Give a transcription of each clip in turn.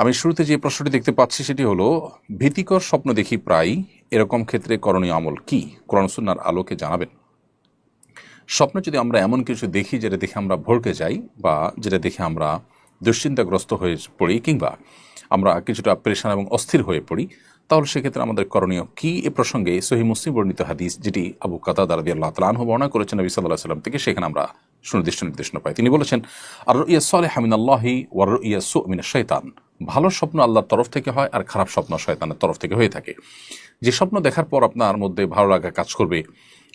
আমি শুরুতে যে প্রশ্নটি দেখতে পাচ্ছি সেটি হলো, ভীতিকর স্বপ্ন দেখি প্রায় এরকম ক্ষেত্রে করণীয় আমল কি? কোরআন সুন্নার আলোকে জানাবেন। স্বপ্ন যদি আমরা এমন কিছু দেখি যেটা দেখে আমরা ভড়কে যাই বা যেটা দেখে আমরা দুশ্চিন্তাগ্রস্ত হয়ে পড়ি কিংবা আমরা কিছুটা পরেশান এবং অস্থির হয়ে পড়ি, তাহলে সেক্ষেত্রে আমাদের করণীয় কি? এ প্রসঙ্গে সহি মুসলিম বর্ণিত হাদিস, যেটি আবু কাতা দারাদি আল্লাহ তালাহ বর্ণনা করেছেন নবী সাল্লাহ সাল্লাম থেকে, সেখানে আমরা সুনির্দিষ্ট নির্দেশনা পায়। তিনি বলেছেন আর ইয়া সালে হামিন আল্লাহি ওয়ার ইয়া সু মিন শৈতান ভালো স্বপ্ন আল্লাহর তরফ থেকে হয় আর খারাপ স্বপ্ন শয়তানের তরফ থেকে হয়ে থাকে। যে স্বপ্ন দেখার পর আপনার মধ্যে ভালো লাগা কাজ করবে।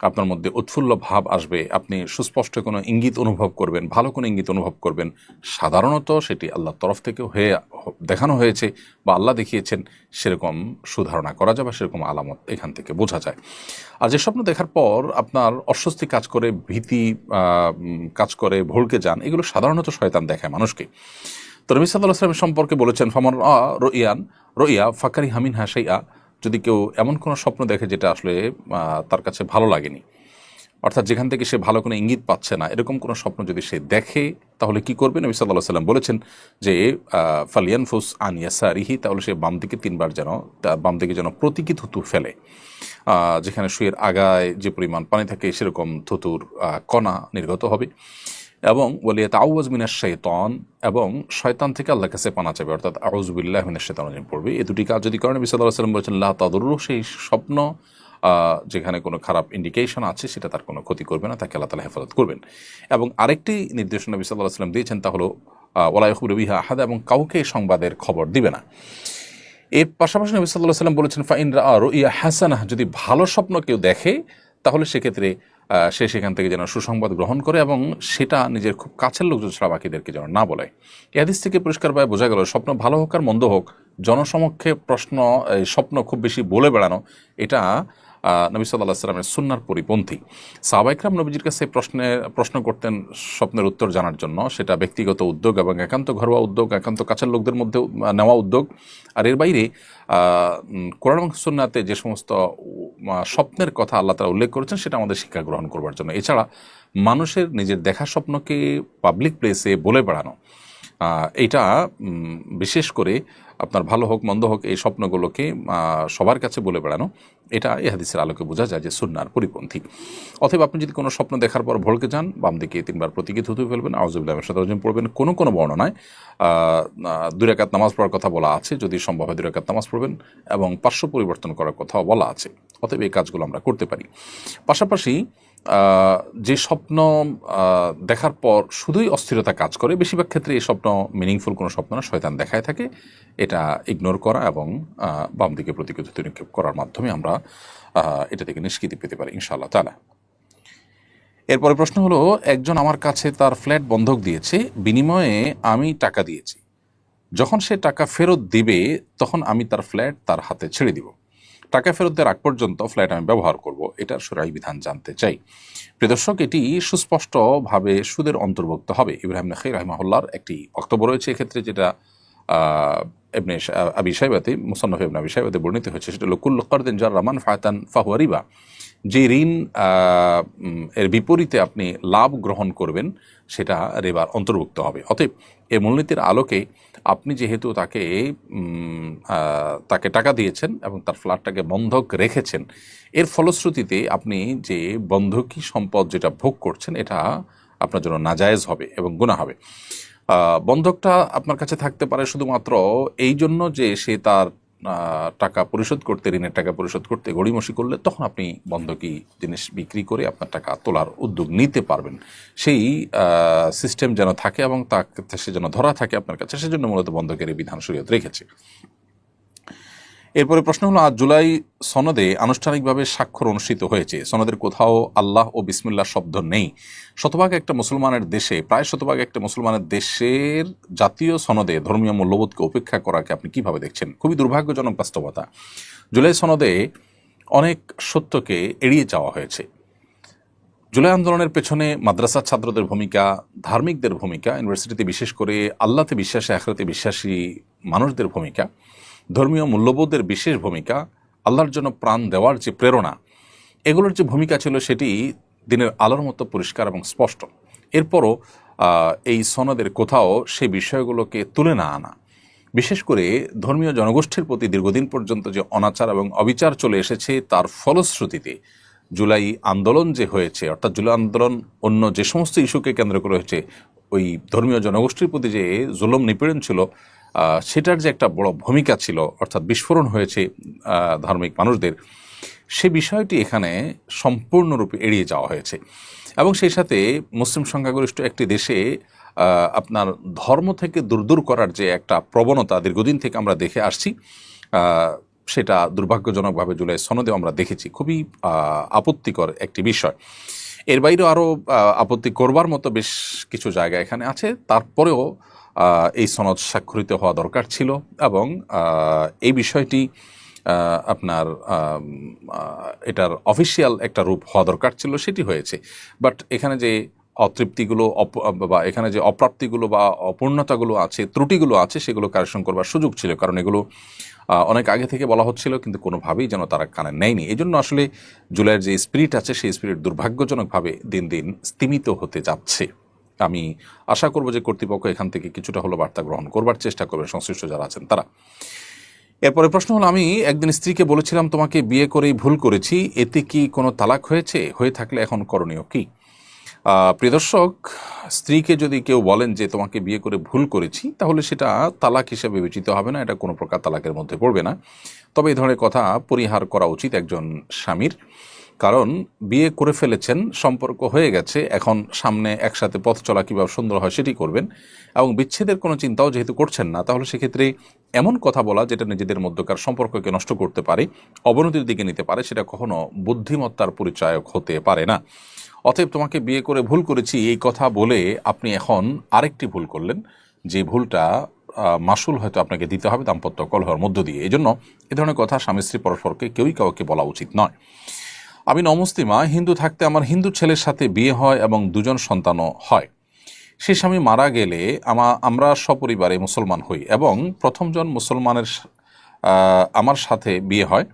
আপনার মধ্যে উৎফুল্ল ভাব আসবে, আপনি সুস্পষ্ট কোনো ইঙ্গিত অনুভব করবেন, ভালো কোনো ইঙ্গিত অনুভব করবেন। সাধারণত সেটি আল্লাহর তরফ থেকে হয়ে, দেখানো হয়েছে বা আল্লাহ দেখিয়েছেন, সেরকম সুধারণা করা যাবে সেরকম আলামত এখান থেকে বোঝা যায়। আর যে স্বপ্ন দেখার পর আপনার অস্বস্তি কাজ করে, ভীতি কাজ করে, ভুলকে যান, এগুলো সাধারণত শয়তান দেখায় মানুষকে। তো রবি সাল্লাহ আসলামের সম্পর্কে বলেছেন ফামর রইয়ান, রইয়া ফাকারি হামিন হাসাইয়া যদি কেউ এমন কোনো স্বপ্ন দেখে যেটা আসলে তার কাছে ভালো লাগেনি, অর্থাৎ যেখান থেকে সে ভালো কোনো ইঙ্গিত পাচ্ছে না, এরকম কোনো স্বপ্ন যদি সে দেখে, তাহলে কি করবে? নবী সাল্লাহ সাল্লাম বলেছেন যে ফালিয়ান ফুস আন ইয়াসারিহি, তাহলে সে বাম দিকে তিনবার যেন বাম দিকে যেন প্রতীকী থুতু ফেলে। যেখানে শুয়ের আগায় যে পরিমাণ পানি থাকে, সেরকম থুতুর কণা নির্গত হবে। এবং বলিয়ে তাউজ মিনার শৈতন এবং শয়তান থেকে আল্লাহ কাছে পানা চাবে অর্থাৎ আউজবিল্লাহ মিনার শৈতান পড়বে। এই দুটি কাজ যদি করেন বিসাল্লাহ সাল্লাম বলেছেন আল্লাহ তাদুরু সেই স্বপ্ন যেখানে কোনো খারাপ ইন্ডিকেশন আছে, সেটা তার কোনো ক্ষতি করবে না, তাকে আল্লাহ তালা হেফাজত করবেন। এবং আরেকটি নির্দেশনা বিসাল্লাহ সাল্লাম দিয়েছেন, তা হলো ওলাইহুব রবিহা আহাদ, এবং কাউকে সংবাদের খবর দিবে না। এর পাশাপাশি নবী সাল্লাহ সাল্লাম বলেছেন, ফাইন আর ইয়া হাসানা যদি ভালো স্বপ্ন কেউ দেখে, তাহলে সেক্ষেত্রে সে সেখান থেকে যেন সুসংবাদ গ্রহণ করে এবং সেটা নিজের খুব কাছের লোকজন ছাড়া বাকিদেরকে যেন না বলে। এ হাদিস থেকে পরিষ্কারভাবে বোঝা গেল, স্বপ্ন ভালো হোক আর মন্দ হোক, জনসমক্ষে প্রশ্ন স্বপ্ন খুব বেশি বলে বেড়ানো, এটা নবী সাল্লাহ সাল্লামের সুন্নার পরিপন্থী। সাহবাইকরাম নবীজির কাছে প্রশ্নে, প্রশ্ন করতেন স্বপ্নের উত্তর জানার জন্য। সেটা ব্যক্তিগত উদ্যোগ এবং একান্ত ঘরোয়া উদ্যোগ, একান্ত কাছের লোকদের মধ্যে নেওয়া উদ্যোগ। আর এর বাইরে কোরআন সুন্নাতে যে সমস্ত স্বপ্নের কথা আল্লাহ তারা উল্লেখ করেছেন, সেটা আমাদের শিক্ষা গ্রহণ করবার জন্য। এছাড়া, মানুষের নিজের দেখা স্বপ্নকে পাবলিক প্লেসে বলে বেড়ানো এটা বিশেষ করে আপনার ভালো হোক, মন্দ হোক, এই স্বপ্নগুলোকে সবার কাছে বলে বেড়ানো, এটা এই হাদিসের আলোকে বোঝা যায় যে সুন্নার পরিপন্থী। অথবা আপনি যদি কোনো স্বপ্ন দেখার পর ভড়কে যান, বাম দিকে তিনবার প্রতীকে থুতু ফেলবেন সাথে পড়বেন, কোনো কোনো বর্ণনায় দুই নামাজ পড়ার কথা বলা আছে, যদি সম্ভব হয় দুই রাকাত নামাজ পড়বেন, এবং পার্শ্ব পরিবর্তন করার কথাও বলা আছে। অতএব এই কাজগুলো আমরা করতে পারি। পাশাপাশি যে স্বপ্ন দেখার পর শুধুই অস্থিরতা কাজ করে, বেশিরভাগ ক্ষেত্রে এই স্বপ্ন মিনিংফুল কোনো স্বপ্ন না, শয়তান দেখায় থাকে। এটা ইগনোর করা এবং বাম দিকে প্রতিকৃত নিক্ষেপ করার মাধ্যমে আমরা এটা থেকে নিষ্কৃতি পেতে পারি, ইনশাআল্লাহ তালা এরপরে প্রশ্ন হলো, একজন আমার কাছে তার ফ্ল্যাট বন্ধক দিয়েছে, বিনিময়ে আমি টাকা দিয়েছি। যখন সে টাকা ফেরত দিবে, তখন আমি তার ফ্ল্যাট তার হাতে ছেড়ে দিব। টাকা ফেরত দেওয়ার আগ পর্যন্ত ফ্ল্যাট আমি ব্যবহার করব, এটার সুরাই বিধান জানতে চাই। প্রিয়দর্শক এটি সুস্পষ্টভাবে সুদের অন্তর্ভুক্ত হবে। ইব্রাহিম নখি রাহিমাহুল্লার একটি বক্তব্য রয়েছে এক্ষেত্রে যেটা এমনি আবি সাহেবাতে মুসান্নফ ইবনে আবি সাহেবাতে বর্ণিত হয়েছে। সেটা হলো কুল্লু করদেন যার রহমান ফায়তান ফাহুয়া রিবা। যে ঋণ এর বিপরীতে আপনি লাভ গ্রহণ করবেন, সেটা রেবার অন্তর্ভুক্ত হবে। অতএব এই মূলনীতির আলোকে আপনি যেহেতু তাকে তাকে টাকা দিয়েছেন এবং তার ফ্ল্যাটটাকে বন্ধক রেখেছেন, এর ফলশ্রুতিতে আপনি যে বন্ধকি সম্পদ যেটা ভোগ করছেন, এটা আপনার জন্য নাজায়েজ হবে এবং গুণা হবে। বন্ধকটা আপনার কাছে থাকতে পারে শুধুমাত্র এই জন্য যে সে তার টাকা পরিশোধ করতে, ঋণের টাকা পরিশোধ করতে গড়িমসি করলে তখন আপনি বন্ধকি জিনিস বিক্রি করে আপনার টাকা তোলার উদ্যোগ নিতে পারবেন। সেই সিস্টেম যেন থাকে এবং তাকে সে যেন ধরা থাকে আপনার কাছে, সেজন্য মূলত বন্ধকের এই বিধান শরীয়ত রেখেছে। এরপরে প্রশ্ন হলো, আজ জুলাই সনদে আনুষ্ঠানিকভাবে স্বাক্ষর অনুষ্ঠিত হয়েছে। সনদের কোথাও আল্লাহ ও বিসমিল্লাহ শব্দ নেই। শতভাগ একটা মুসলমানের দেশে, প্রায় শতভাগ একটা মুসলমানের দেশের জাতীয় সনদে ধর্মীয় মূল্যবোধকে উপেক্ষা করাকে আপনি কীভাবে দেখছেন? খুবই দুর্ভাগ্যজনক বাস্তবতা। জুলাই সনদে অনেক সত্যকে এড়িয়ে যাওয়া হয়েছে। জুলাই আন্দোলনের পেছনে মাদ্রাসার ছাত্রদের ভূমিকা, ধার্মিকদের ভূমিকা, ইউনিভার্সিটিতে বিশেষ করে আল্লাহতে বিশ্বাসী, আখরাতে বিশ্বাসী মানুষদের ভূমিকা ধর্মীয় মূল্যবোধের বিশেষ ভূমিকা, আল্লাহর জন্য প্রাণ দেওয়ার যে প্রেরণা, এগুলোর যে ভূমিকা ছিল সেটি দিনের আলোর মতো পরিষ্কার এবং স্পষ্ট। এরপরও এই সনদের কোথাও সেই বিষয়গুলোকে তুলে না আনা। বিশেষ করে ধর্মীয় জনগোষ্ঠীর প্রতি দীর্ঘদিন পর্যন্ত যে অনাচার এবং অবিচার চলে এসেছে, তার ফলশ্রুতিতে জুলাই আন্দোলন যে হয়েছে, অর্থাৎ জুলাই আন্দোলন অন্য যে সমস্ত ইস্যুকে কেন্দ্র করে হয়েছে, ওই ধর্মীয় জনগোষ্ঠীর প্রতি যে জুলম নিপীড়ন ছিল সেটার যে একটা বড় ভূমিকা ছিল, অর্থাৎ বিস্ফোরণ হয়েছে ধার্মিক মানুষদের, সে বিষয়টি এখানে সম্পূর্ণরূপে এড়িয়ে যাওয়া হয়েছে। এবং সেই সাথে মুসলিম সংখ্যাগরিষ্ঠ একটি দেশে আপনার ধর্ম থেকে দূর দূর করার যে একটা প্রবণতা দীর্ঘদিন থেকে আমরা দেখে আসছি সেটা দুর্ভাগ্যজনকভাবে জুলাই সনদে আমরা দেখেছি। খুবই আপত্তিকর একটি বিষয়। এর বাইরেও আরও আপত্তি করবার মতো বেশ কিছু জায়গা এখানে আছে। তারপরেও এই সনদ স্বাক্ষরিত হওয়া দরকার ছিল এবং এই বিষয়টি আপনার এটার অফিসিয়াল একটা রূপ হওয়া দরকার ছিল, সেটি হয়েছে। বাট এখানে যে অতৃপ্তিগুলো বা এখানে যে অপ্রাপ্তিগুলো বা অপূর্ণতাগুলো আছে, ত্রুটিগুলো আছে, সেগুলো কারেকশন করবার সুযোগ ছিল। কারণ এগুলো অনেক আগে থেকে বলা হচ্ছিল, কিন্তু কোনোভাবেই যেন তারা কানে নেয়নি। এই জন্য আসলে জুলাইয়ের যে স্পিরিট আছে, সেই স্পিরিট দুর্ভাগ্যজনকভাবে দিন দিন স্তিমিত হতে যাচ্ছে। আমি আশা করব যে কর্তৃপক্ষ এখান থেকে কিছুটা হলো বার্তা গ্রহণ করবার চেষ্টা করবে সংশ্লিষ্ট যারা আছেন তারা। এরপরে প্রশ্ন হলো আমি একদিন স্ত্রীকে বলেছিলাম তোমাকে বিয়ে করেই ভুল করেছি এতে কি কোনো তালাক হয়েছে? হয়ে থাকলে এখন করণীয় কি? আহ, প্রিয় দর্শক স্ত্রীকে যদি কেউ বলেন যে তোমাকে বিয়ে করে ভুল করেছি তাহলে সেটা তালাক হিসেবে বিবেচিত হবে না এটা কোনো প্রকার তালাকের মধ্যে পড়বে না। তবে এই ধরনের কথা পরিহার করা উচিত একজন স্বামীর। কারণ বিয়ে করে ফেলেছেন, সম্পর্ক হয়ে গেছে, এখন সামনে একসাথে পথ চলা কীভাবে সুন্দর হয় সেটি করবেন। এবং বিচ্ছেদের কোনো চিন্তাও যেহেতু করছেন না, তাহলে সেক্ষেত্রে এমন কথা বলা যেটা নিজেদের মধ্যকার সম্পর্ককে নষ্ট করতে পারে, অবনতির দিকে নিতে পারে, সেটা কখনো বুদ্ধিমত্তার পরিচায়ক হতে পারে না। অতএব তোমাকে বিয়ে করে ভুল করেছি, এই কথা বলে আপনি এখন আরেকটি ভুল করলেন, যে ভুলটা মাসুল হয়তো আপনাকে দিতে হবে, দাম্পত্য কলহর মধ্য দিয়ে। এই জন্য এ ধরনের কথা স্বামী স্ত্রী পরস্পরকে কেউই কাউকে বলা উচিত নয়। আমি নমস্তিমা, হিন্দু থাকতে আমার হিন্দু ছেলের সাথে বিয়ে হয় এবং দুজন সন্তানও হয়। সে স্বামী মারা গেলে আমা, আমরা সপরিবারে মুসলমান হই এবং প্রথমজন মুসলমানের আমার সাথে বিয়ে হয়।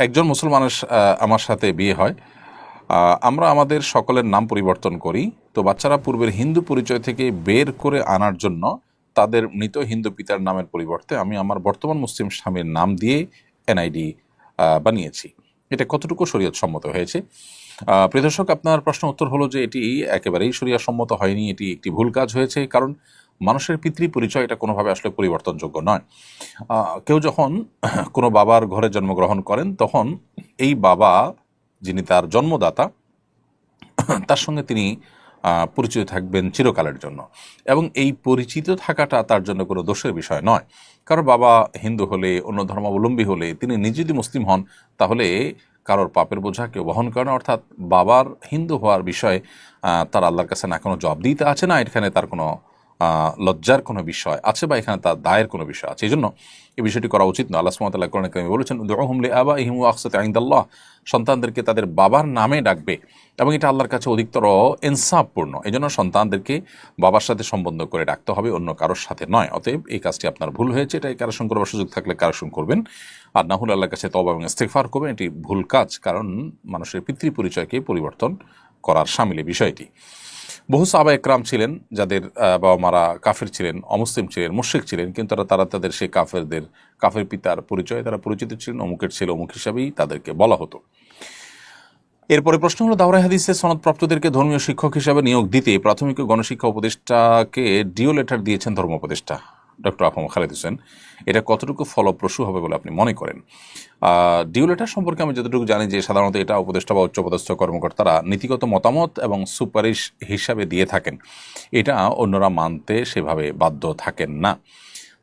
একজন মুসলমানের আমার সাথে বিয়ে হয়। আমরা আমাদের সকলের নাম পরিবর্তন করি। তো বাচ্চারা পূর্বের হিন্দু পরিচয় থেকে বের করে আনার জন্য তাদের মৃত হিন্দু পিতার নামের পরিবর্তে আমি আমার বর্তমান মুসলিম স্বামীর নাম দিয়ে এনআইডি বানিয়েছি। এটা কতটুকু শরীয়ত সম্মত হয়েছে প্রিয় আপনার প্রশ্ন উত্তর হলো যে এটি একেবারেই শরিয়া সম্মত হয়নি, এটি একটি ভুল কাজ হয়েছে, কারণ মানুষের পিতৃ পরিচয় এটা কোনোভাবে আসলে পরিবর্তনযোগ্য নয়। কেউ যখন কোনো বাবার ঘরে জন্মগ্রহণ করেন, তখন এই বাবা যিনি তার জন্মদাতা, তার সঙ্গে তিনি পরিচিত থাকবেন চিরকালের জন্য। এবং এই পরিচিত থাকাটা তার জন্য কোনো দোষের বিষয় নয়। কারণ বাবা হিন্দু হলে, অন্য ধর্মাবলম্বী হলে, তিনি নিজে যদি মুসলিম হন, তাহলে কারোর পাপের বোঝা কেউ বহন করে না। অর্থাৎ বাবার হিন্দু হওয়ার বিষয়ে তার আল্লাহর কাছে না কোনো জবাব দিতে আছে না, এখানে তার কোনো লজ্জার কোনো বিষয় আছে বা এখানে তার দায়ের কোনো বিষয় আছে? এই জন্য এই বিষয়টি করা উচিত না আল্লাহ সুমতাল্লাহ কোরআন কারিমে বলেছেন হুমলে আবা ইহিমু আকসাতে আইন্দাল্লাহ সন্তানদেরকে তাদের বাবার নামে ডাকবে এবং এটা আল্লাহর কাছে অধিকতর ইনসাফপূর্ণ। এই জন্য সন্তানদেরকে বাবার সাথে সম্বন্ধ করে ডাকতে হবে, অন্য কারোর সাথে নয়। অতএব এই কাজটি আপনার ভুল হয়েছে, এটা কারেকশন করবার সুযোগ থাকলে কারেকশন করবেন। আর না হলে আল্লাহর কাছে তবা এবং ইস্তেকফার করবেন, এটি ভুল কাজ, কারণ মানুষের পিতৃ পরিচয়কে পরিবর্তন করার সামিলে বিষয়টি। বহু সাবা একরাম ছিলেন যাদের বাবা মারা কাফের ছিলেন, অমুসলিম ছিলেন, মুশ্রিক ছিলেন, কিন্তু তারা তারা তাদের সেই কাফেরদের, কাফের পিতার পরিচয় তারা পরিচিত ছিলেন, অমুকের ছেলে, অমুক হিসাবেই তাদেরকে বলা হতো। এরপরে প্রশ্ন হলো, দাওরাই হাদিসে সনদপ্রাপ্তদেরকে ধর্মীয় শিক্ষক হিসাবে নিয়োগ দিতে প্রাথমিক গণশিক্ষা উপদেষ্টাকে ডিও লেটার দিয়েছেন ধর্ম উপদেষ্টা ডক্টর আফম খালেদ হোসেন এটা কতটুকু ফলপ্রসূ হবে বলে আপনি মনে করেন? আহ, ডিও লেটার সম্পর্কে আমি যতটুকু জানি যে সাধারণত এটা উপদেষ্টা বা উচ্চপদস্থ কর্মকর্তারা নীতিগত মতামত এবং সুপারিশ হিসাবে দিয়ে থাকেন। এটা অন্যরা মানতে সেভাবে বাধ্য থাকেন না।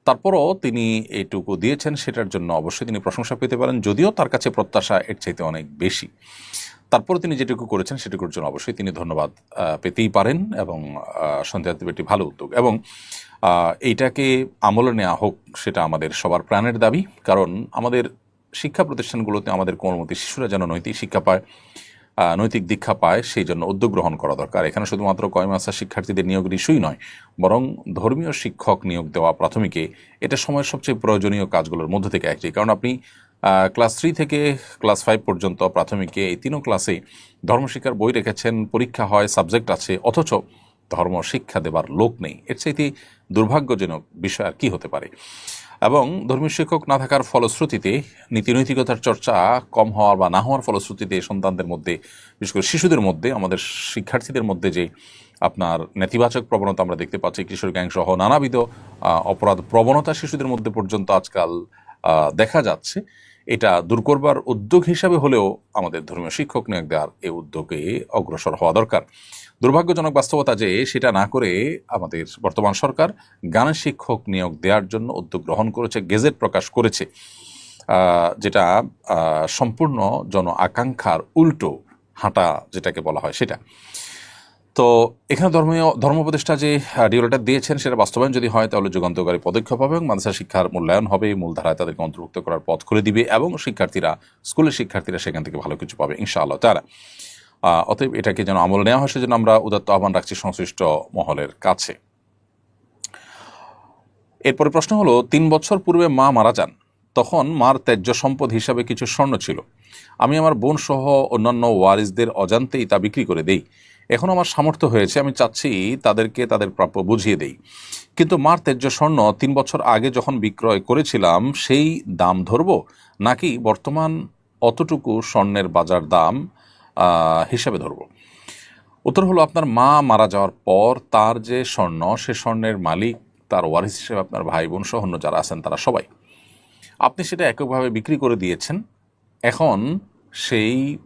তারপরও তিনি এইটুকু দিয়েছেন সেটার জন্য অবশ্যই তিনি প্রশংসা পেতে পারেন যদিও তার কাছে প্রত্যাশা এর চাইতে অনেক বেশি। তারপরে তিনি যেটুকু করেছেন সেটুকুর জন্য অবশ্যই তিনি ধন্যবাদ পেতেই পারেন এবং সন্ধ্যা দেব একটি ভালো উদ্যোগ। এবং এইটাকে আমলে নেওয়া হোক, সেটা আমাদের সবার প্রাণের দাবি। কারণ আমাদের শিক্ষা প্রতিষ্ঠানগুলোতে আমাদের কোমলমতি শিশুরা যেন নৈতিক শিক্ষা পায় নৈতিক দীক্ষা পায়, সেই জন্য উদ্যোগ গ্রহণ করা দরকার। এখানে শুধুমাত্র কয়মাসা শিক্ষার্থীদের নিয়োগের ইস্যুই নয়, বরং ধর্মীয় শিক্ষক নিয়োগ দেওয়া প্রাথমিকে এটা সময়ের সবচেয়ে প্রয়োজনীয় কাজগুলোর মধ্যে থেকে একটি। কারণ আপনি ক্লাস থ্রি থেকে ক্লাস ফাইভ পর্যন্ত প্রাথমিকে এই তিনও ক্লাসে ধর্মশিক্ষার বই রেখেছেন, পরীক্ষা হয়, সাবজেক্ট আছে, অথচ ধর্ম শিক্ষা দেবার লোক নেই। এর চাইতে দুর্ভাগ্যজনক বিষয় আর কি হতে পারে। এবং ধর্মীয় শিক্ষক না থাকার ফলশ্রুতিতে, নীতিনৈতিকতার চর্চা কম হওয়ার বা না হওয়ার ফলশ্রুতিতে সন্তানদের মধ্যে, বিশেষ করে শিশুদের মধ্যে, আমাদের শিক্ষার্থীদের মধ্যে যে আপনার নেতিবাচক প্রবণতা আমরা দেখতে পাচ্ছি, কিশোর গ্যাং সহ নানাবিধ অপরাধ প্রবণতা শিশুদের মধ্যে পর্যন্ত আজকাল দেখা যাচ্ছে, এটা দূর করবার উদ্যোগ হিসাবে হলেও আমাদের ধর্মীয় শিক্ষক নিয়োগ দেওয়ার এই উদ্যোগে অগ্রসর হওয়া দরকার। দুর্ভাগ্যজনক বাস্তবতা যে সেটা না করে আমাদের বর্তমান সরকার গানের শিক্ষক নিয়োগ দেওয়ার জন্য উদ্যোগ গ্রহণ করেছে, গেজেট প্রকাশ করেছে যেটা সম্পূর্ণ জন আকাঙ্ক্ষার উল্টো হাঁটা যেটাকে বলা হয় সেটা। তো এখানে ধর্মীয় ধর্মোপদেষ্টা যে ডিওলেটা দিয়েছেন সেটা বাস্তবায়ন যদি হয় তাহলে যুগান্তকারী পদক্ষেপ হবে এবং মাদ্রাসা শিক্ষার মূল্যায়ন হবে, মূলধারায় তাদেরকে অন্তর্ভুক্ত করার পথ খুলে দিবে এবং শিক্ষার্থীরা, স্কুলের শিক্ষার্থীরা সেখান থেকে ভালো কিছু পাবে, ইনশাআল্লাহ তারা অতএব এটাকে যেন আমল নেওয়া হয়, সেজন্য আমরা উদাত্ত আহ্বান রাখছি সংশ্লিষ্ট মহলের কাছে। এরপরে প্রশ্ন হলো, তিন বছর পূর্বে মা মারা যান, তখন মার ত্যায্য সম্পদ হিসাবে কিছু স্বর্ণ ছিল। আমি আমার বোন সহ অন্যান্য ওয়ারিসদের অজান্তেই তা বিক্রি করে দেই। এখন আমার সামর্থ্য হয়েছে, আমি চাচ্ছি তাদেরকে তাদের প্রাপ্য বুঝিয়ে দেই। কিন্তু মার ত্যায্য স্বর্ণ তিন বছর আগে যখন বিক্রয় করেছিলাম, সেই দাম ধরব? নাকি বর্তমান অতটুকু স্বর্ণের বাজার দাম হিসাবে ধরব। উত্তর হলো আপনার মা মারা যাওয়ার পর তার যে স্বর্ণ, সে স্বর্ণের মালিক, তার ওয়ারিস হিসেবে আপনার ভাই বোন সহ অন্য যারা আছেন তারা সবাই। আপনি সেটা এককভাবে বিক্রি করে দিয়েছেন। এখন সেই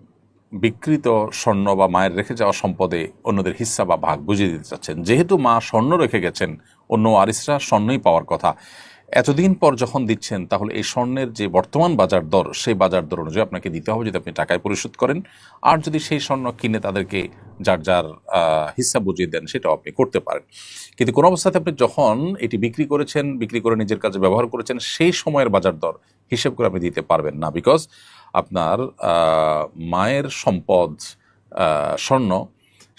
বিকৃত স্বর্ণ বা মায়ের রেখে যাওয়া সম্পদে অন্যদের হিস্সা বা ভাগ বুঝিয়ে দিতে চাচ্ছেন। যেহেতু মা স্বর্ণ রেখে গেছেন, অন্য ওয়ারিসরা স্বর্ণই পাওয়ার কথা। এতদিন পর যখন দিচ্ছেন, তাহলে এই স্বর্ণের যে বর্তমান বাজার দর, সেই বাজার দর অনুযায়ী আপনাকে দিতে হবে যদি আপনি টাকায় পরিশোধ করেন। আর যদি সেই স্বর্ণ কিনে তাদেরকে যার যার হিসাব বুঝিয়ে দেন, সেটাও আপনি করতে পারেন। কিন্তু কোনো অবস্থাতে আপনি যখন এটি বিক্রি করেছেন, বিক্রি করে নিজের কাজে ব্যবহার করেছেন, সেই সময়ের বাজার দর হিসেব করে আপনি দিতে পারবেন না। বিকজ আপনার মায়ের সম্পদ স্বর্ণ,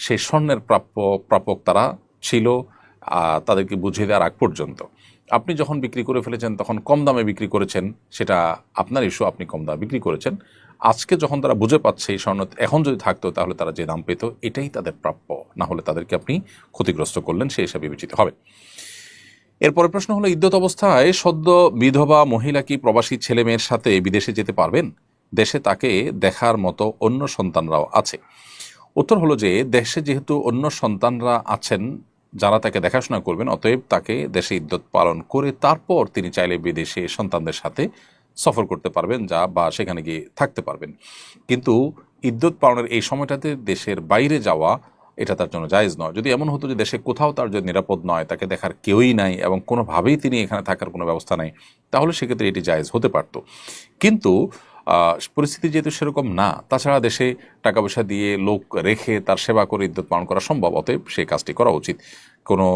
সেই স্বর্ণের প্রাপ্য, প্রাপক তারা ছিল তাদেরকে বুঝিয়ে দেওয়ার আগ পর্যন্ত। আপনি যখন বিক্রি করে ফেলেছেন, তখন কম দামে বিক্রি করেছেন, সেটা আপনার ইস্যু আপনি কম দামে বিক্রি করেছেন। আজকে যখন তারা বুঝে পাচ্ছে এই স্বর্ণ এখন যদি থাকতো, তাহলে তারা যে দাম পেত, এটাই তাদের প্রাপ্য। না হলে তাদেরকে আপনি ক্ষতিগ্রস্ত করলেন সেই হিসাবে বিবেচিত হবে। এরপরে প্রশ্ন হলো, ইদ্যত অবস্থায় সদ্য বিধবা মহিলা কি প্রবাসী ছেলে মেয়ের সাথে বিদেশে যেতে পারবেন? দেশে তাকে দেখার মতো অন্য সন্তানরাও আছে। উত্তর হলো যে, দেশে যেহেতু অন্য সন্তানরা আছেন যারা তাকে দেখাশোনা করবেন, অতএব তাকে দেশে ইদ্যত পালন করে তারপর তিনি চাইলে বিদেশে সন্তানদের সাথে সফর করতে পারবেন যা বা সেখানে গিয়ে থাকতে পারবেন। কিন্তু ইদ্যত পালনের এই সময়টাতে দেশের বাইরে যাওয়া, এটা তার জন্য জায়েজ নয়। যদি এমন হতো যে দেশে কোথাও তার জন্য নিরাপদ নয়, তাকে দেখার কেউই নাই এবং কোনোভাবেই তিনি এখানে থাকার কোনো ব্যবস্থা নেই, তাহলে সেক্ষেত্রে এটি জায়েজ হতে পারত। কিন্তু পরিস্থিতি যেহেতু সেরকম না, তাছাড়া দেশে টাকা পয়সা দিয়ে লোক রেখে তার সেবা করে ইদ্যুৎ পালন করা সম্ভব, অতএব সেই কাজটি করা উচিত। কোনো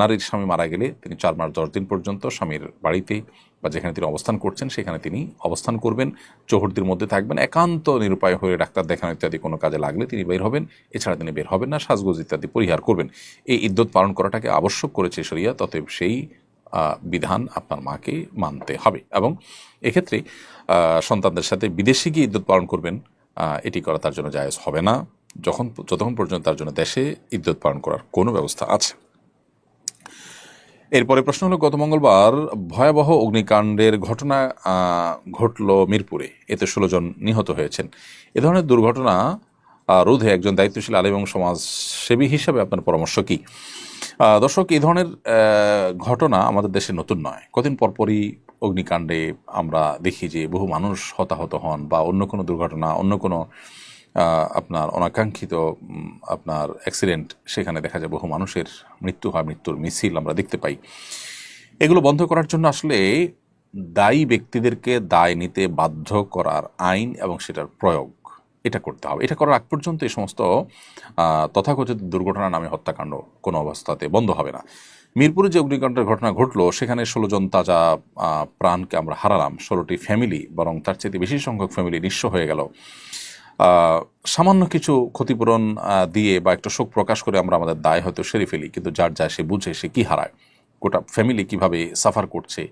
নারীর স্বামী মারা গেলে তিনি চার মাস দশ দিন পর্যন্ত স্বামীর বাড়িতে বা যেখানে তিনি অবস্থান করছেন, সেখানে তিনি অবস্থান করবেন চৌহদ্দির মধ্যে থাকবেন, একান্ত নিরুপায় হয়ে ডাক্তার দেখানো ইত্যাদি কোনো কাজে লাগলে তিনি বের হবেন, এছাড়া তিনি বের হবেন না, সাজগোজ ইত্যাদি পরিহার করবেন। এই ইদ্যুৎ পালন করাটাকে আবশ্যক করেছে শরিয়া অতএব সেই বিধান আপনার মাকে মানতে হবে। এবং এক্ষেত্রে সন্তানদের সাথে বিদেশে গিয়ে ইদ্যুৎ পালন করবেন এটি করা তার জন্য জায়েজ হবে না। যখন, যতক্ষণ পর্যন্ত তার জন্য দেশে ইদ্যুৎ পালন করার কোনো ব্যবস্থা আছে। এরপরে প্রশ্ন হলো, গত মঙ্গলবার ভয়াবহ অগ্নিকাণ্ডের ঘটনা ঘটল মিরপুরে। এতে ষোলো জন নিহত হয়েছেন। এ ধরনের দুর্ঘটনা রোধে একজন দায়িত্বশীল আলিম এবং সমাজসেবী হিসাবে আপনার পরামর্শ কি? দর্শক, এই ধরনের ঘটনা আমাদের দেশে নতুন নয়। কদিন পরপরই অগ্নিকাণ্ডে আমরা দেখি যে বহু মানুষ হতাহত হন বা অন্য কোনো দুর্ঘটনা, অন্য কোনো আপনার অনাকাঙ্ক্ষিত আপনার অ্যাক্সিডেন্ট সেখানে দেখা যায় বহু মানুষের মৃত্যু হয়, মৃত্যুর মিছিল আমরা দেখতে পাই। এগুলো বন্ধ করার জন্য আসলে দায়ী ব্যক্তিদেরকে দায় নিতে বাধ্য করার আইন এবং সেটার প্রয়োগ। এটা করতে হবে। এটা করার আগ পর্যন্ত এই সমস্ত তথাকথিত দুর্ঘটনা নামে হত্যাকাণ্ড কোনো অবস্থাতে বন্ধ হবে না। মিরপুরে যে অগ্নিকাণ্ডের ঘটনা ঘটলো, সেখানে ষোলো জন তাজা প্রাণকে আমরা হারালাম। ষোলোটি ফ্যামিলি বরং তার চেয়ে বেশি সংখ্যক ফ্যামিলি নিঃস্ব হয়ে গেল। সামান্য কিছু ক্ষতিপূরণ দিয়ে বা একটু শোক প্রকাশ করে আমরা আমাদের দায় হয়তো সেরে ফেলি, কিন্তু যার যায় সে বুঝে সে কী হারায়? গোটা ফ্যামিলি কীভাবে সাফার করছে?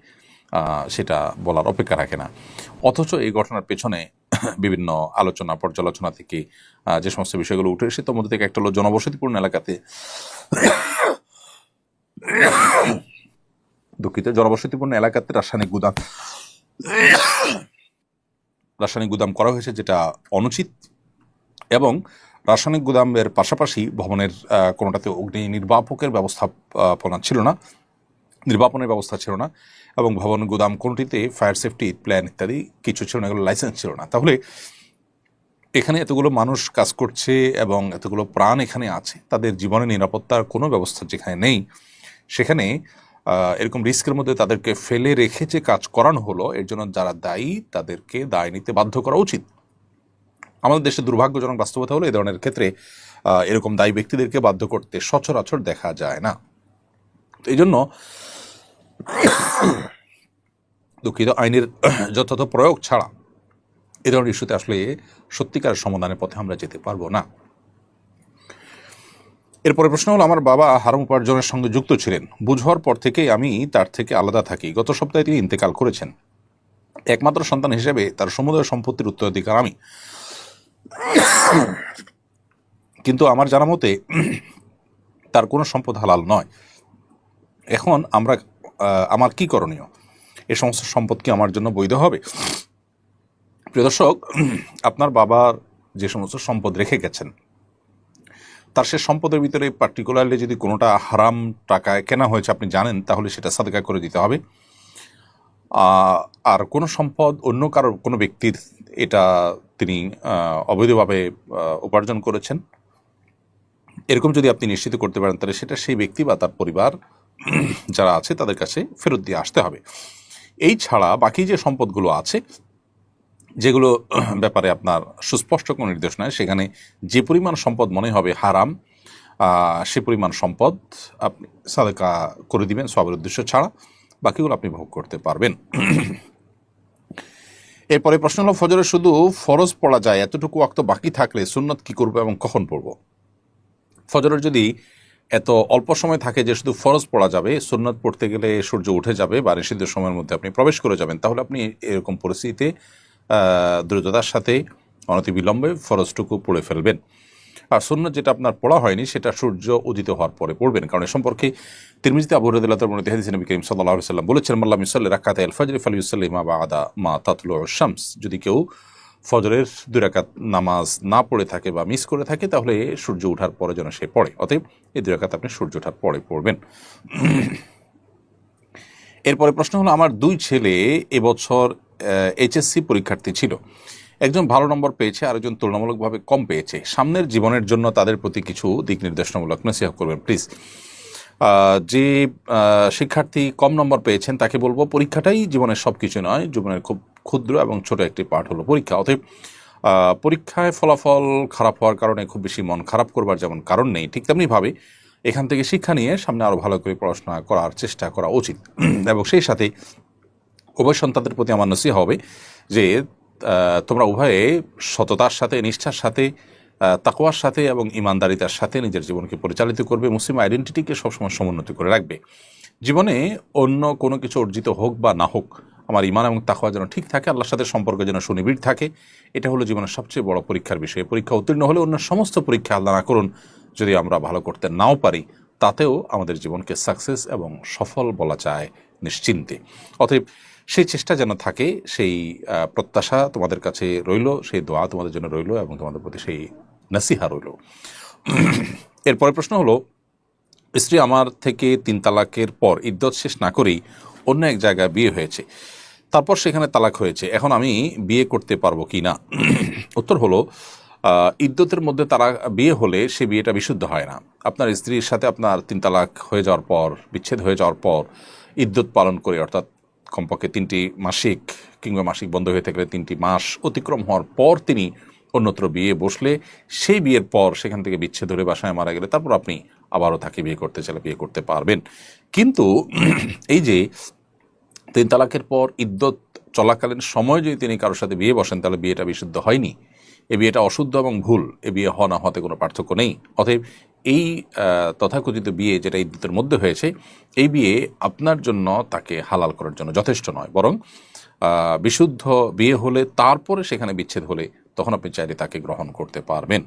সেটা বলার অপেক্ষা রাখে না। অথচ এই ঘটনার পেছনে বিভিন্ন আলোচনা, পর্যালোচনা থেকে যে সমস্ত বিষয়গুলো উঠে এসে তার মধ্যে থেকে একটা হলো জনবসতিপূর্ণ এলাকাতে দুঃখিত, জনবসতিপূর্ণ এলাকাতে রাসায়নিক গুদাম রাসায়নিক গুদাম করা হয়েছে যেটা অনুচিত এবং রাসায়নিক গুদামের পাশাপাশি ভবনের কোনোটাতে অগ্নি নির্বাপকের ব্যবস্থাপনা ছিল না, নির্বাপনের ব্যবস্থা ছিল না। এবং ভবন গুদাম কোনটিতে ফায়ার সেফটি প্ল্যান ইত্যাদি কিছু ছিল না, এগুলো লাইসেন্স ছিল না। তাহলে এখানে এতগুলো মানুষ কাজ করছে এবং এতগুলো প্রাণ এখানে আছে, তাদের জীবনের নিরাপত্তার কোনো ব্যবস্থা যেখানে নেই, সেখানে এরকম রিস্কের মধ্যে তাদেরকে ফেলে রেখে যে কাজ করানো হলো, এর জন্য যারা দায়ী তাদেরকে দায় নিতে বাধ্য করা উচিত। আমাদের দেশে দুর্ভাগ্যজনক বাস্তবতা হলো এই ধরনের ক্ষেত্রে এরকম দায়ী ব্যক্তিদেরকে বাধ্য করতে সচরাচর দেখা যায় না। এই জন্য দুঃখিত, আইনের যথাযথ প্রয়োগ ছাড়া এ ধরনের ইস্যুতে আসলে সত্যিকার সমাধানের পথে আমরা যেতে পারব না। এরপরে প্রশ্ন হলো, আমার বাবা হারাম উপার্জনের সঙ্গে যুক্ত ছিলেন। বুঝ হওয়ার পর থেকেই আমি তার থেকে আলাদা থাকি। গত সপ্তাহে তিনি ইন্তেকাল করেছেন। একমাত্র সন্তান হিসেবে তার সমুদয় সম্পত্তির উত্তরাধিকার আমি। কিন্তু আমার জানা মতে তার কোনো সম্পদ হালাল নয়। এখন আমরা আমার কি করণীয়? এ সমস্ত সম্পদ কি আমার জন্য বৈধ হবে? প্রিয় দর্শক, আপনার বাবার যে সমস্ত সম্পদ রেখে গেছেন, তার সে সম্পদের ভিতরে পার্টিকুলারলি যদি কোনোটা হারাম টাকায় কেনা হয়েছে আপনি জানেন, তাহলে সেটা সাদকা করে দিতে হবে। আর কোনো সম্পদ অন্য কারও, কোনো ব্যক্তির এটা তিনি অবৈধভাবে উপার্জন করেছেন। এরকম যদি আপনি নিশ্চিত করতে পারেন, তাহলে সেটা সেই ব্যক্তি বা তার পরিবার যারা আছে তাদের কাছে ফেরত দিয়ে আসতে হবে। এই ছাড়া বাকি যে সম্পদগুলো আছে, যেগুলো ব্যাপারে আপনার সুস্পষ্ট কোনো নির্দেশ নয় সেখানে যে পরিমাণ সম্পদ মনে হবে হারাম সে পরিমাণ সম্পদ আপনি সাদেকা করে দিবেন সবের উদ্দেশ্য ছাড়া, বাকিগুলো আপনি ভোগ করতে পারবেন। এরপরে প্রশ্ন হলো, ফজরে শুধু ফরজ পড়া যায়, এতটুকু ওয়াক্ত বাকি থাকলে সুন্নত কি করব এবং কখন পড়ব? ফজরের যদি এত অল্প সময় থাকে যে শুধু ফরজ পড়া যাবে, সুন্নত পড়তে গেলে সূর্য উঠে যাবে বা নিষিদ্ধ সময়ের মধ্যে আপনি প্রবেশ করে যাবেন, তাহলে আপনি এরকম পরিস্থিতিতে দ্রুততার সাথে অনতি বিলম্বে ফরজটুকু পড়ে ফেলবেন। আর সুন্নত যেটা আপনার পড়া হয়নি, সেটা সূর্য উদিত হওয়ার পরে পড়বেন। কারণ এ সম্পর্কে তিরমিজিতে আবু রদুল্লাহ মনে হাদিস নবী করিম সাল্লাহ সাল্লাম বলেছেন মাল্লাহ মিসাল্লি রাকাত আল ফজর ফালি ইউসাল্লিমা বা আদা মা তাতলু শামস। যদি কেউ ফজরের দুই রাকাত নামাজ না পড়ে থাকে বা মিস করে থাকে, তাহলে সূর্য ওঠার পরে যেন সে পড়ে। অতএব এই দুই রাকাত আপনি সূর্য ওঠার পরে পড়বেন। এরপরে প্রশ্ন হলো, আমার দুই ছেলে এবছর এইচএসসি পরীক্ষার্থী ছিল। একজন ভালো নম্বর পেয়েছে, আরেকজন তুলনামূলকভাবে কম পেয়েছে। সামনের জীবনের জন্য তাদের প্রতি কিছু দিক নির্দেশনামূলক নসিহা করবেন প্লিজ যে শিক্ষার্থী কম নম্বর পেয়েছেন, তাকে বলব, পরীক্ষাটাই জীবনের সব কিছু নয়, জীবনের খুব ক্ষুদ্র এবং ছোট একটি পার্ট হলো পরীক্ষা। অতএব পরীক্ষায় ফলাফল খারাপ হওয়ার কারণে খুব বেশি মন খারাপ করবার যেমন কারণ নেই ঠিক তেমনিভাবে এখান থেকে শিক্ষা নিয়ে সামনে আরও ভালো করে পড়াশোনা করার চেষ্টা করা উচিত। এবং সেই সাথে উভয় সন্তানদের প্রতি আমার নসিহা হবে যে তোমরা উভয়ে সততার সাথে নিষ্ঠার সাথে আহ, তাকওয়ার সাথে এবং ইমানদারিতার সাথে নিজের জীবনকে পরিচালিত করবে মুসলিম আইডেন্টিটিকে সবসময় সমুন্নতি করে রাখবে। জীবনে অন্য কোনো কিছু অর্জিত হোক বা না হোক আমার ইমান এবং তাকওয়া যেন ঠিক থাকে, আল্লাহর সাথে সম্পর্ক যেন সুনিবিড় থাকে, এটা হলো জীবনের সবচেয়ে বড় পরীক্ষার বিষয়। পরীক্ষা উত্তীর্ণ হলে অন্য সমস্ত পরীক্ষা আল্লাহ না করুন, যদি আমরা ভালো করতে নাও পারি, তাতেও আমাদের জীবনকে সাকসেস এবং সফল বলা যায় নিশ্চিন্তে। অতএব সেই চেষ্টা যেন থাকে, সেই প্রত্যাশা তোমাদের কাছে রইল, সেই দোয়া তোমাদের জন্য রইল এবং তোমাদের প্রতি সেই নাসিহা রইল। এরপরে প্রশ্ন হলো, স্ত্রী আমার থেকে তিন তালাকের পর ইদ্যত শেষ না করেই অন্য এক জায়গায় বিয়ে হয়েছে। তারপর সেখানে তালাক হয়েছে। এখন আমি বিয়ে করতে পারব কি না? উত্তর হলো ইদ্যতের মধ্যে তারা বিয়ে হলে সে বিয়েটা বিশুদ্ধ হয় না। আপনার স্ত্রীর সাথে আপনার তিন তালাক হয়ে যাওয়ার পর, বিচ্ছেদ হয়ে যাওয়ার পর ইদ্যত পালন করে, অর্থাৎ কমপক্ষে তিনটি মাসিক কিংবা মাসিক বন্ধ হয়ে থাকলে তিনটি মাস অতিক্রম হওয়ার পর তিনি অন্যত্র বিয়ে বসলে, সেই বিয়ের পর সেখান থেকে বিচ্ছেদ ধরে বাসায় মারা গেলে তারপর আপনি আবারও তাকে বিয়ে করতে চাইলে বিয়ে করতে পারবেন। কিন্তু এই যে তিন তালাকের পর ইদ্যত চলাকালীন সময় যদি তিনি কারোর সাথে বিয়ে বসেন, তাহলে বিয়েটা বিশুদ্ধ হয়নি। এ বিয়েটা অশুদ্ধ এবং ভুল। এ বিয়ে হওয়া না হতে কোনো পার্থক্য নেই। অতএব এই তথাকথিত বিয়ে যেটা ইদ্যুতের মধ্যে হয়েছে, এই বিয়ে আপনার জন্য তাকে হালাল করার জন্য যথেষ্ট নয়। বরং বিশুদ্ধ বিয়ে হলে, তারপরে সেখানে বিচ্ছেদ হলে তখন আপনি চাইলে তাকে গ্রহণ করতে পারবেন।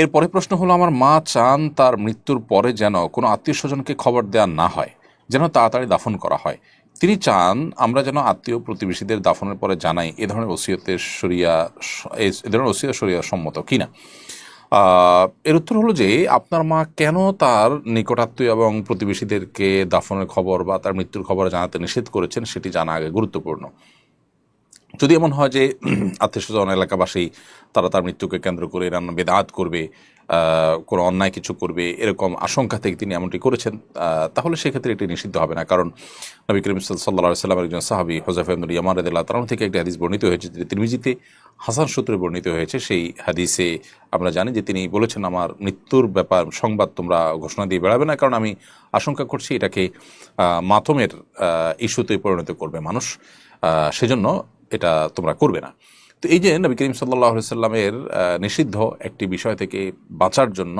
এরপরে প্রশ্ন হলো, আমার মা চান তার মৃত্যুর পরে যেন কোনো আত্মীয় স্বজনকে খবর দেওয়া না হয়, যেন তাড়াতাড়ি দাফন করা হয়। তিনি চান আমরা যেন আত্মীয় প্রতিবেশীদের দাফনের পরে জানাই এ ধরনের ওসিয়তের সরিয়া এ ধরনের ওসিয়ত সরিয়া সম্মত কিনা। এর উত্তর হলো যে আপনার মা কেন তার নিকটাত্মীয় এবং প্রতিবেশীদেরকে দাফনের খবর বা তার মৃত্যুর খবর জানাতে নিষেধ করেছেন সেটি জানা আগে গুরুত্বপূর্ণ। যদি এমন হয় যে আত্মীয়স্বজন এলাকাবাসী তারা তার মৃত্যুকে কেন্দ্র করে রান্না বেদাত করবে কোনো অন্যায় কিছু করবে এরকম আশঙ্কা থেকে তিনি এমনটি করেছেন তাহলে সেক্ষেত্রে এটি নিষিদ্ধ হবে না। কারণ নবী করিম সাল্লাহ সাল্লামের একজন সাহাবি হোজাফেমনুল ইয়ামার রদুল্লাহ তালাম থেকে একটি হাদিস বর্ণিত হয়েছে যে তিরমিজিতে হাসান সূত্রে বর্ণিত হয়েছে। সেই হাদিসে আমরা জানি যে তিনি বলেছেন আমার মৃত্যুর ব্যাপার সংবাদ তোমরা ঘোষণা দিয়ে বেড়াবে না কারণ আমি আশঙ্কা করছি এটাকে আহ, মাতমের ইস্যুতে পরিণত করবে মানুষ। সেজন্য এটা তোমরা করবে না। তো এই যে নবী করিম সাল্লাহ সাল্লামের নিষিদ্ধ একটি বিষয় থেকে বাঁচার জন্য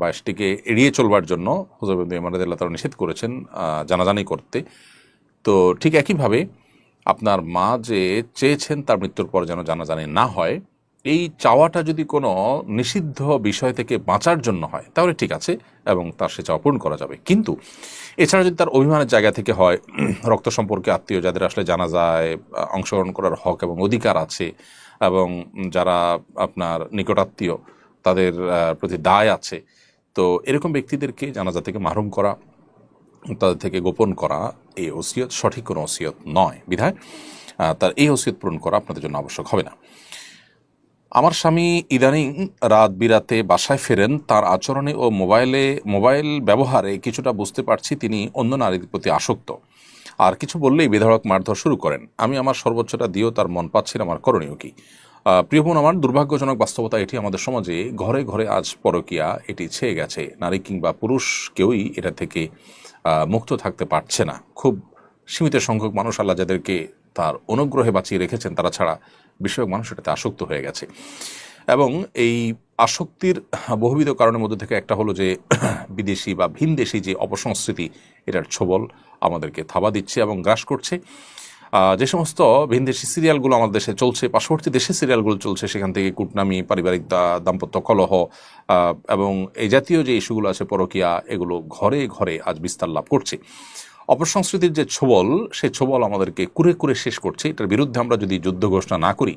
বা সেটিকে এড়িয়ে চলবার জন্য হুজুর ইমানদুল্লাহ তারা নিষেধ করেছেন জানাজানি করতে। তো ঠিক একইভাবে আপনার মা যে চেয়েছেন তার মৃত্যুর পর যেন জানাজানি না হয় এই চাওয়াটা যদি কোনো নিষিদ্ধ বিষয় থেকে বাঁচার জন্য হয়, তাহলে ঠিক আছে, এবং তার সে চাওয়া পূরণ করা যাবে। কিন্তু এছাড়া যদি তার অভিমানের জায়গা থেকে হয়, রক্ত সম্পর্কে আত্মীয় যাদের আসলে জানা যায়, অংশগ্রহণ করার হক এবং অধিকার আছে, এবং যারা আপনার নিকটাত্মীয় তাদের প্রতি দায় আছে, তো এরকম ব্যক্তিদেরকে জানাজা থেকে মাহরুম করা, তাদের থেকে গোপন করা, এই ওসিয়ত সঠিক কোনো ওসিয়ত নয়। বিধায় তার এই ওসিয়ত পূরণ করা আপনাদের জন্য আবশ্যক হবে না। আমার স্বামী ইদানিং রাত বিরাতে বাসায় ফেরেন। তার আচরণে ও মোবাইলে, মোবাইল ব্যবহারে কিছুটা বুঝতে পারছি তিনি অন্য নারীর প্রতি আসক্ত। আর কিছু বললেই বেধড়ক মারধর শুরু করেন। আমি আমার সর্বোচ্চটা দিয়েও তার মন পাচ্ছি না, আমার করণীয় কি? প্রিয় বোন, আমার দুর্ভাগ্যজনক বাস্তবতা এটি আমাদের সমাজে ঘরে ঘরে আজ পরকিয়া, এটি ছেয়ে গেছে। নারী কিংবা পুরুষ কেউই এটা থেকে মুক্ত থাকতে পারছে না। খুব সীমিত সংখ্যক মানুষ আল্লাহ যাদেরকে তার অনুগ্রহে বাঁচিয়ে রেখেছেন, তারা ছাড়া বিষয়ক মানুষ এটাতে আসক্ত হয়ে গেছে। এবং এই আসক্তির বহুবিধ কারণের মধ্যে থেকে একটা হলো যে, বিদেশি বা ভিনদেশি যে অপসংস্কৃতি, এটার ছোবল আমাদেরকে থাবা দিচ্ছে এবং গ্রাস করছে। যে সমস্ত ভিনদেশি সিরিয়ালগুলো আমাদের দেশে চলছে, পার্শ্ববর্তী দেশে সিরিয়ালগুলো চলছে, সেখান থেকে কুটনামি, পারিবারিক দাম্পত্য কলহ এবং এই জাতীয় যে ইস্যুগুলো আছে, পরকিয়া, এগুলো ঘরে ঘরে আজ বিস্তার লাভ করছে। অপসংস্কৃতির যে ছোবল, সেই ছোবল আমাদেরকে কুরে কুরে শেষ করছে। এটার বিরুদ্ধে আমরা যদি যুদ্ধ ঘোষণা না করি,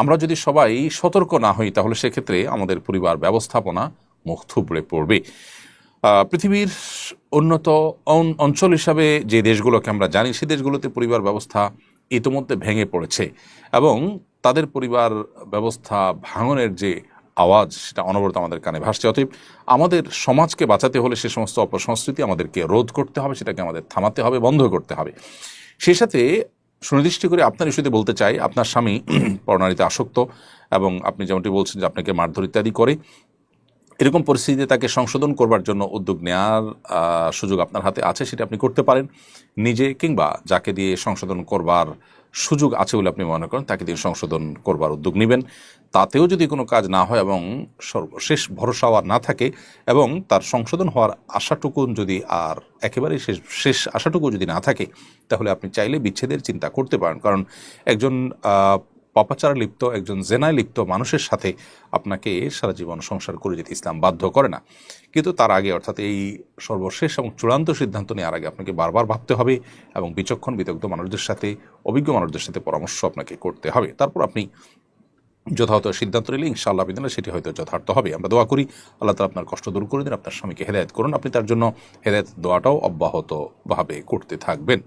আমরা যদি সবাই সতর্ক না হই, তাহলে সেক্ষেত্রে আমাদের পরিবার ব্যবস্থাপনা মুখ থুবড়ে পড়বে। পৃথিবীর উন্নত অঞ্চল হিসাবে যে দেশগুলোকে আমরা জানি সেই দেশগুলোতে পরিবার ব্যবস্থা ইতোমধ্যে ভেঙে পড়েছে এবং তাদের পরিবার ব্যবস্থা ভাঙনের যে আওয়াজ সেটা অনবরত আমাদের কানে ভাসছে। অতএব আমাদের সমাজকে বাঁচাতে হলে সে সমস্ত অপসংস্কৃতি আমাদেরকে রোধ করতে হবে, সেটাকে আমাদের থামাতে হবে, বন্ধ করতে হবে। সেই সাথে সুনির্দিষ্ট করে আপনার ইস্যুতে বলতে চাই, আপনার স্বামী পরনারীতে আসক্ত এবং আপনি যেমনটি বলছেন যে আপনাকে মারধর ইত্যাদি করে, এরকম পরিস্থিতিতে তাকে সংশোধন করবার জন্য উদ্যোগ নেওয়ার সুযোগ আপনার হাতে আছে, সেটা আপনি করতে পারেন। নিজে কিংবা যাকে দিয়ে সংশোধন করবার সুযোগ আছে বলে আপনি মনে করেন? তাকে দিয়ে সংশোধন করবার উদ্যোগ নেবেন। তাতেও যদি কোনো কাজ না হয় এবং সর্বশেষ ভরসা আর না থাকে এবং তার সংশোধন হওয়ার আশাটুকু যদি আর একেবারেই শেষ শেষ আশাটুকু যদি না থাকে, তাহলে আপনি চাইলে বিচ্ছেদের চিন্তা করতে পারেন। কারণ একজন পাপাচারে লিপ্ত, একজন জেনায় লিপ্ত মানুষের সাথে আপনাকে সারা জীবন সংসার করে যেতে ইসলাম বাধ্য করে না। কিন্তু তার আগে অর্থাৎ এই সর্বশেষ এবং চূড়ান্ত সিদ্ধান্ত নেওয়ার আগে আপনাকে বারবার ভাবতে হবে এবং বিচক্ষণ, বিদগ্ধ মানুষদের সাথে, অভিজ্ঞ মানুষদের সাথে পরামর্শ আপনাকে করতে হবে। তারপর আপনি যথাযথ সিদ্ধান্ত নিলে ইনশাআল্লাহ বিদিনে সেটি হয়তো যথার্থ হবে। আমরা দোয়া করি, আল্লাহ তালা আপনার কষ্ট দূর করে দিন, আপনার স্বামীকে হেদায়ত করুন। আপনি তার জন্য হেদায়ত দোয়াটাও অব্যাহতভাবে করতে থাকবেন।